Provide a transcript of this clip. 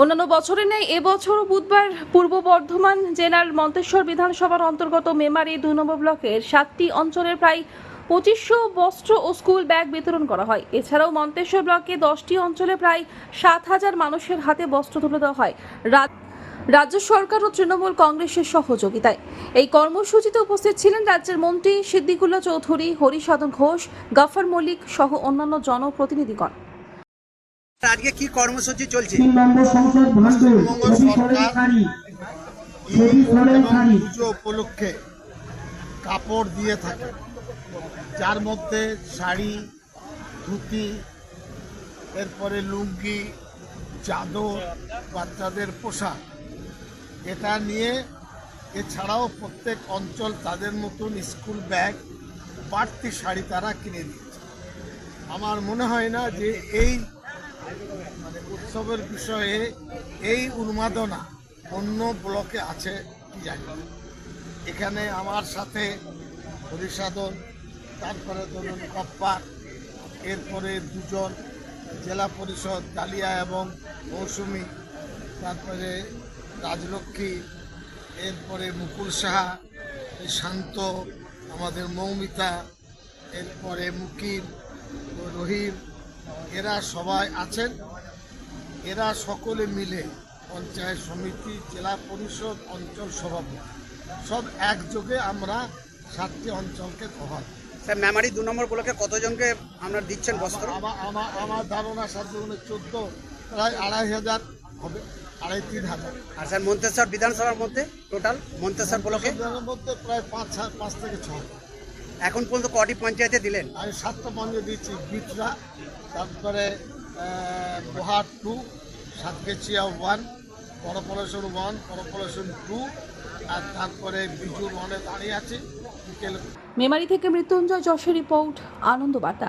অন্যান্য বছরে ন্যায় এবছরও বুধবার পূর্ব বর্ধমান জেলার মন্তেশ্বর বিধানসভার অন্তর্গত মেমারি দুই নম্বর ব্লকের সাতটি অঞ্চলের প্রায় পঁচিশশো বস্ত্র ও স্কুল ব্যাগ বিতরণ করা হয়। এছাড়াও মন্তেশ্বর ব্লকে দশটি অঞ্চলে প্রায় সাত হাজার মানুষের হাতে বস্ত্র তুলে দেওয়া হয়। রাজ্য সরকার ও তৃণমূল কংগ্রেসের সহযোগিতায়। এই কর্মসূচিতে উপস্থিত ছিলেন রাজ্যের মন্ত্রী সিদ্দিকুল্লাহ চৌধুরী, হরিসাধন ঘোষ, গাফার মল্লিক সহ অন্যান্য জনপ্রতিনিধিগণ। আজকে কি কর্মসূচি চলছে? পুজো উপলক্ষে কাপড় দিয়ে থাকে। যার মধ্যে শাড়ি ধুতি এরপরে লুঙ্গি চাদর বাচ্চাদের পোশাক এটা নিয়ে এছাড়াও প্রত্যেক অঞ্চল তাদের মতন স্কুল ব্যাগ বাড়তি শাড়ি তারা কিনে দিচ্ছে। আমার মনে হয় না যে এই উৎসবের বিষয়ে এই উন্মাদনা অন্য ব্লকে আছে কি জানি এখানে আমার সাথে হরিসাধন, তারপরে ধরুন কপ্পার এরপরে দুজন জেলা পরিষদ, ডালিয়া এবং মৌসুমি, তারপরে রাজলক্ষ্মী, এরপরে মুকুল সাহা শান্ত, আমাদের মৌমিতা, এরপরে মুকিম, রহিম এরা সবাই আছেন। এরা সকলে মিলে পঞ্চায়েত সমিতি জেলা পরিষদ অঞ্চল সভাপতি। সব একযোগে আমরা সাতটি অঞ্চলকে কভার স্যার মেমারি দু নম্বর ব্লকে কতজনকে আপনার দিচ্ছেন বস্ত্র? আমার আমার ধারণা সাত চোদ্দ প্রায় আড়াই হাজার হবে আড়াই তিন হাজার। আর স্যার মন্তেশ্বর বিধানসভার মধ্যে টোটাল মন্তেশ্বর ব্লকে? মধ্যে প্রায় পাঁচ পাঁচ থেকে ছ হাজার এখন পর্যন্ত কটি পঞ্চায়েতে দিলেন? আমি সাতটা পঞ্চায়েত দিচ্ছি বিটরা তারপরে বহার two Satkosia one corporation one corporation two আর তারপরে বিজু ওয়ানে দাঁড়িয়ে আছে। বিকেল মেমারি থেকে মৃত্যুঞ্জয় যশের রিপোর্ট আনন্দ বার্তা।